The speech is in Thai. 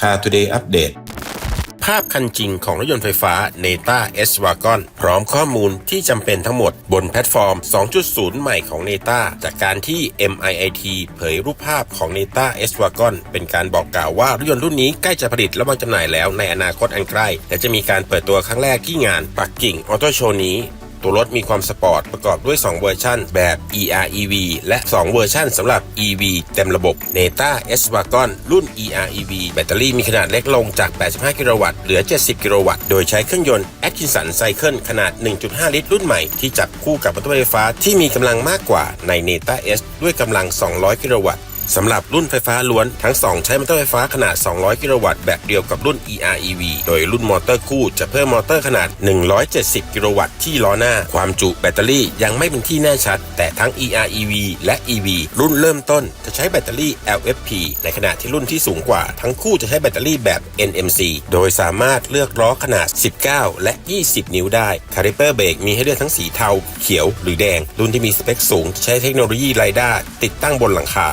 พา Today อัปเดตภาพคันจริงของรถยนต์ไฟฟ้า Neta S Wagon พร้อมข้อมูลที่จำเป็นทั้งหมดบนแพลตฟอร์ม 2.0 ใหม่ของ Neta จากการที่ MIIT เผยรูปภาพของ Neta S Wagon เป็นการบอกกล่าวว่ารถยนต์รุ่นนี้ใกล้จะผลิตและวางจำหน่ายแล้วในอนาคตอันใกล้ และจะมีการเปิดตัวครั้งแรกที่งานปักกิ่งออโตโชว์นี้ ตัวรถมีความสปอร์ตประกอบด้วย 2 เวอร์ชันแบบ EREV และ 2 เวอร์ชันสำหรับ EV เต็มระบบ Neta S Wagon รุ่น EREV แบตเตอรี่มีขนาดเล็กลงจาก 85 กิโลวัตต์เหลือ 70 กิโลวัตต์ โดยใช้เครื่องยนต์ Atkinson Cycle ขนาด 1.5 ลิตร รุ่นใหม่ที่จับคู่กับมอเตอร์ไฟฟ้าที่มีกำลังมากกว่าใน Neta S ด้วยกำลัง 200 กิโลวัตต์ สำหรับรุ่นไฟฟ้าล้วนทั้ง 2 ใช้มอเตอร์ไฟฟ้าขนาด 200 กิโลวัตต์แบบเดียวกับรุ่น EREV โดยรุ่นมอเตอร์คู่จะเพิ่มมอเตอร์ขนาด 170 กิโลวัตต์ที่ล้อหน้า ความจุแบตเตอรี่ยังไม่เป็นที่แน่ชัด แต่ทั้ง EREV และ EV รุ่นเริ่มต้นจะใช้แบตเตอรี่ LFP ในขณะที่รุ่นที่สูงกว่า ทั้งคู่จะใช้แบตเตอรี่แบบ NMC โดยสามารถเลือกล้อขนาด 19 และ 20 นิ้วได้คาลิเปอร์เบรกมีให้เลือกทั้งสีเทา เขียว หรือแดง รุ่นที่มีสเปคสูง ใช้เทคโนโลยีไรด้าติดตั้งบนหลังคา